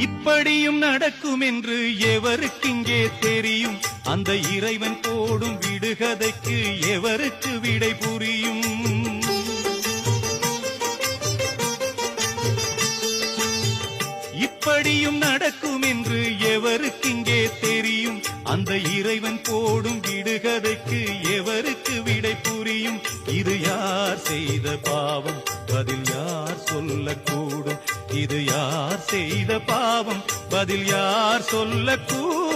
இப்படியும் நடக்கும் என்று எவருக்கு இங்கே தெரியும். அந்த இறைவன் போடும் விடுகதைக்கு எவருக்கு விடை புரியும்? இப்படியும் நடக்கும் என்று எவருக்கு இங்கே தெரியும். அந்த இறைவன் போடும் விடுகதைக்கு எவருக்கு விடை புரியும்? இது யார் செய்த பாவம்? பதில் யார் சொல்லக்கூடும். இது யார் செய்த பாவம்? பதில் யார் சொல்லக்கூடும்?